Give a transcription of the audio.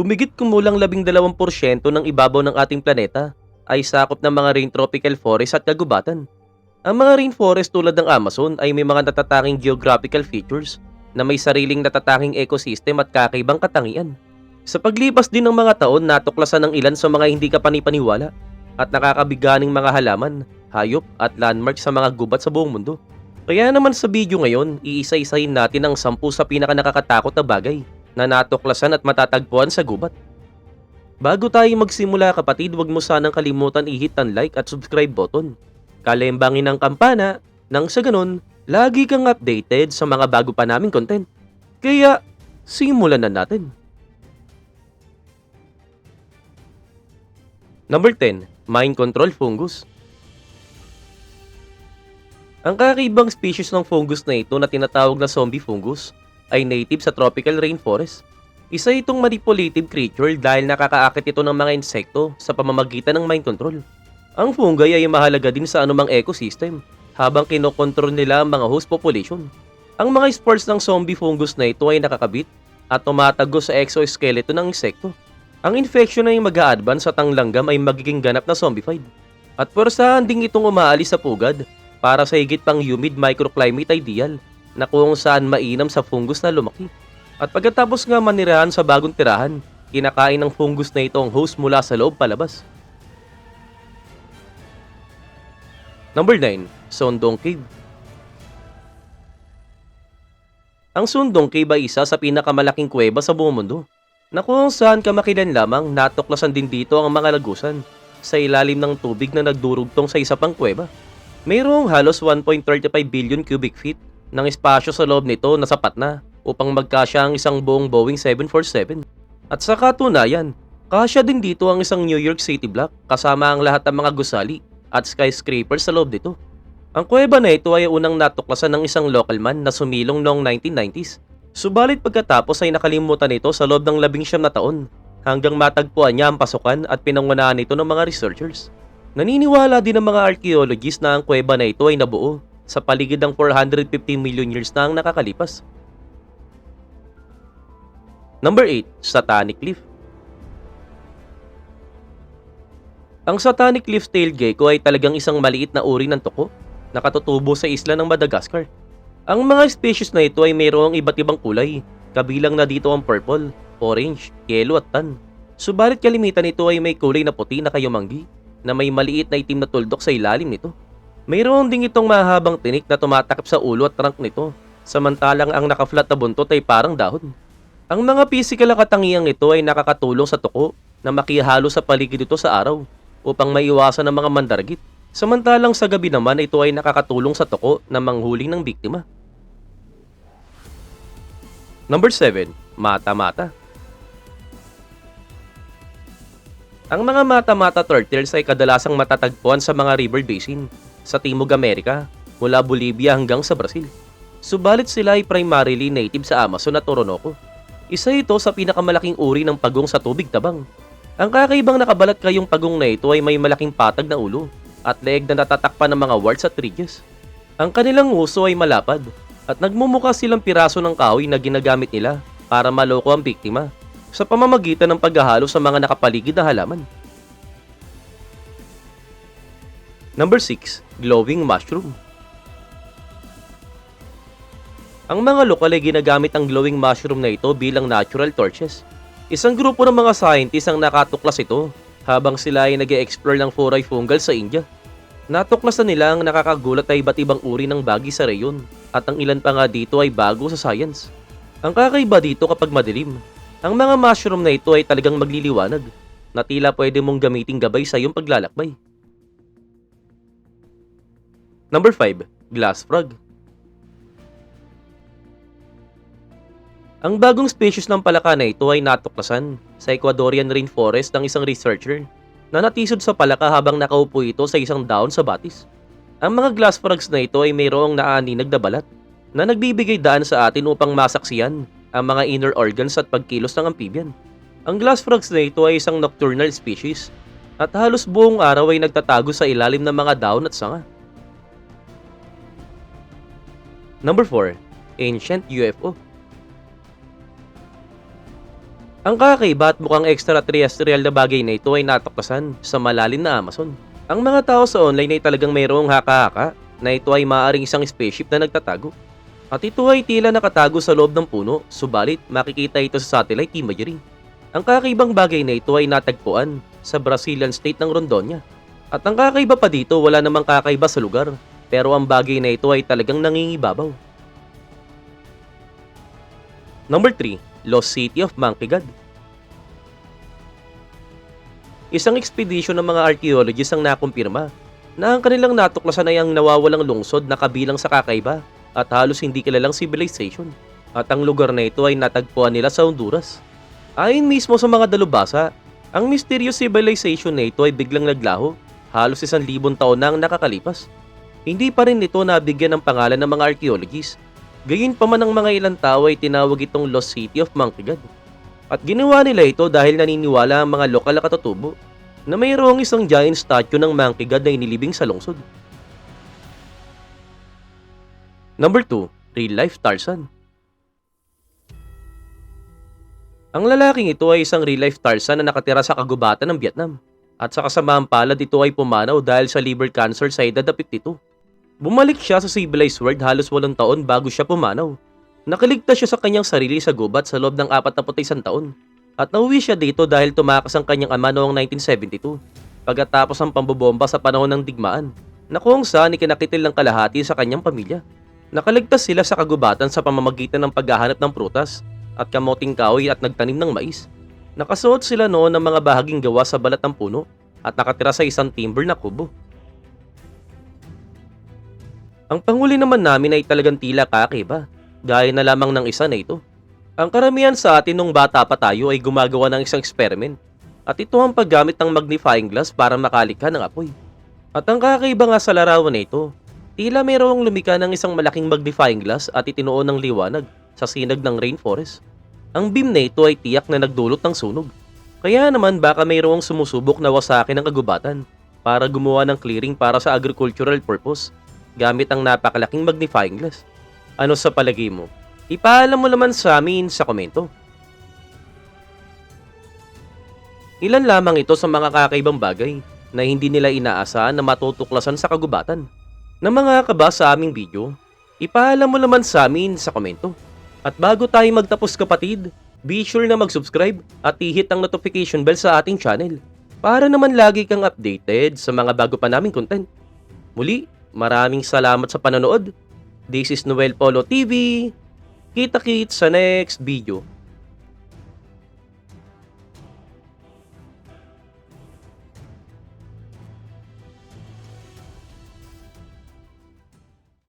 Humigit kumulang 12% ng ibabaw ng ating planeta ay sakop ng mga rain tropical forest at kagubatan. Ang mga rainforest tulad ng Amazon ay may mga natatanging geographical features na may sariling natatanging ecosystem at kakaibang katangian. Sa paglipas din ng mga taon, natuklasan ng ilan sa mga hindi kapanipaniwala at nakakabiganing mga halaman, hayop at landmark sa mga gubat sa buong mundo. Kaya naman sa video ngayon, iisa-isahin natin ang sampu sa pinaka nakakatakot na bagay na natuklasan at matatagpuan sa gubat. Bago tayo magsimula kapatid, huwag mo sanang kalimutan i-hit ang like at subscribe button. Kalembangin ang kampana nang sa ganun, lagi kang updated sa mga bago pa naming content. Kaya, simulan na natin. Number 10, Mind Control Fungus. Ang kakaibang species ng fungus na ito na tinatawag na zombie fungus ay native sa tropical rainforest. Isa itong manipulative creature dahil nakakaakit ito ng mga insekto sa pamamagitan ng mind control. Ang fungi ay mahalaga din sa anumang ecosystem habang kinokontrol nila ang mga host population. Ang mga spores ng zombie fungus na ito ay nakakabit at tumatago sa exoskeleton ng insekto. Ang infection ay mag advance at ang langgam ay magiging ganap na zombified. At pwersahan ding itong umaalis sa pugad para sa higit pang humid microclimate ideal na kung saan mainam sa fungus na lumaki. At pagkatapos nga manirahan sa bagong tirahan, kinakain ng fungus na ito ang host mula sa loob palabas. Number 9, Sondong Cave. Ang Sundong Cave ay isa sa pinakamalaking kuweba sa buong mundo, na kung saan kamakilan lamang natuklasan din dito ang mga lagusan sa ilalim ng tubig na nagdurugtong sa isa pang kuweba. Mayroong halos 1.35 billion cubic feet ng espasyo sa loob nito na sapat na upang magkasya ang isang buong Boeing 747. At sa katunayan, kasya din dito ang isang New York City block kasama ang lahat ng mga gusali at skyscrapers sa loob nito. Ang kuweba na ito ay unang natuklasan ng isang local man na sumilong noong 1990s. Subalit pagkatapos ay nakalimutan ito sa loob ng labing siyam na taon hanggang matagpuan niya ang pasukan at pinangunahan ito ng mga researchers. Naniniwala din ng mga archaeologists na ang kuweba na ito ay nabuo sa paligid ng 450 million years na ang nakakalipas. Number 8, Satanic Cliff. Ang Satanic Cliff tail gecko ay talagang isang maliit na uri ng tuko na katutubo sa isla ng Madagascar. Ang mga species na ito ay mayroong iba't ibang kulay, kabilang na dito ang purple, orange, yellow at tan. Subalit kalimitan nito ay may kulay na puti na kayumanggi na may maliit na itim na tuldok sa ilalim nito. Mayroon ding itong mahabang tinik na tumatakip sa ulo at trunk nito, samantalang ang nakaflat na buntot ay parang dahon. Ang mga physical na katangiang ito ay nakakatulong sa tuko na makihalo sa paligid ito sa araw upang maiwasan ng mga mandaragit. Samantalang sa gabi naman ito ay nakakatulong sa tuko na manghuling ng biktima. Number 7, mata-mata. Ang mga mata-mata turtles ay kadalasang matatagpuan sa mga river basin sa Timog Amerika mula Bolivia hanggang sa Brazil. Subalit sila ay primarily native sa Amazon at Orinoco. Isa ito sa pinakamalaking uri ng pagong sa tubig tabang. Ang kakaibang nakabalat kayong pagong na ito ay may malaking patag na ulo at leeg na natatakpan ng mga warts at ridges. Ang kanilang uso ay malapad at nagmumukha silang piraso ng kahoy na ginagamit nila para maloko ang biktima sa pamamagitan ng paghahalo sa mga nakapaligid na halaman. Number 6, glowing mushroom. Ang mga lokal ay ginagamit ang glowing mushroom na ito bilang natural torches. Isang grupo ng mga scientists ang nakatuklas ito habang sila ay nag explore ng foray fungal sa India. Natuklasan nila ang nakakagulat na iba't ibang uri ng bagi sa reyon at ang ilan pa nga dito ay bago sa science. Ang kakaiba dito kapag madilim, ang mga mushroom na ito ay talagang magliliwanag na tila pwede mong gamiting gabay sa iyong paglalakbay. Number 5, glass frog. Ang bagong species ng palaka na ito ay natuklasan sa Ecuadorian rainforest ng isang researcher na natisod sa palaka habang nakaupo ito sa isang daon sa batis. Ang mga glass frogs na ito ay mayroong naaninag na balat na nagbibigay daan sa atin upang masaksiyan ang mga inner organs at pagkilos ng amphibian. Ang glass frogs na ito ay isang nocturnal species at halos buong araw ay nagtatago sa ilalim ng mga daon at sanga. Number 4, Ancient UFO. Ang kakaiba at mukhang extraterrestrial na bagay na ito ay natuklasan sa malalim na Amazon. Ang mga tao sa online ay talagang mayroong haka-haka na ito ay maaaring isang spaceship na nagtatago. At ito ay tila nakatago sa loob ng puno, subalit makikita ito sa satellite imagery. Ang kakaibang bagay na ito ay natagpuan sa Brazilian state ng Rondonia. At ang kakaiba pa dito, wala namang kakaiba sa lugar, pero ang bagay na ito ay talagang nangingibabaw. Number 3, Lost City of Monkey God. Isang expedition ng mga archaeologists ang nakumpirma na ang kanilang natuklasan ay ang nawawalang lungsod na kabilang sa kakaiba at halos hindi kilalang civilization. At ang lugar na ito ay natagpuan nila sa Honduras. Ayon mismo sa mga dalubhasa, ang mysterious civilization na ito ay biglang naglaho halos isang libon taon na ang nakakalipas. Hindi pa rin ito nabigyan ng pangalan ng mga archaeologists. Gayun pa man ang mga ilang tao ay tinawag itong Lost City of Monkey God. At ginawa nila ito dahil naniniwala ang mga lokal na katutubo na mayroong isang giant statue ng Monkey God na inilibing sa lungsod. Number 2, Real Life Tarzan. Ang lalaking ito ay isang real-life Tarzan na nakatira sa kagubatan ng Vietnam. At sa kasamaang palad ito ay pumanaw dahil sa liver cancer sa edad na 52. Bumalik siya sa civilized world halos walong taon bago siya pumanaw. Nakaligtas siya sa kanyang sarili sa gubat sa loob ng 41 taon. At nauwi siya dito dahil tumakas ang kanyang ama noong 1972. Pagkatapos ang pambobomba sa panahon ng digmaan, na kung saan ikinakitil ng kalahati sa kanyang pamilya. Nakaligtas sila sa kagubatan sa pamamagitan ng paghahanap ng prutas at kamoting kahoy at nagtanim ng mais. Nakasuot sila noon ng mga bahaging gawa sa balat ng puno at nakatira sa isang timber na kubo. Ang panghuli naman namin ay talagang tila kakaiba, gaya na lamang ng isa na ito. Ang karamihan sa atin nung bata pa tayo ay gumagawa ng isang experiment at ito ang paggamit ng magnifying glass para makalikha ng apoy. At ang kakaiba nga sa larawan na ito, tila mayroong lumika ng isang malaking magnifying glass at itinuon ng liwanag sa sinag ng rainforest. Ang beam na ito ay tiyak na nagdulot ng sunog. Kaya naman baka mayroong sumusubok na wasakin ng kagubatan para gumawa ng clearing para sa agricultural purpose gamit ang napakalaking magnifying glass. Ano sa palagay mo? Ipaalam mo naman sa amin sa komento. Ilan lamang ito sa mga kakaibang bagay na hindi nila inaasahan na matutuklasan sa kagubatan. Na mga kaba sa aming video, ipaalam mo naman sa amin sa komento. At bago tayo magtapos kapatid, be sure na mag-subscribe at i-hit ang notification bell sa ating channel para naman lagi kang updated sa mga bago pa naming content. Muli, maraming salamat sa panonood. This is Noel Polo TV. Kita-kits sa next video.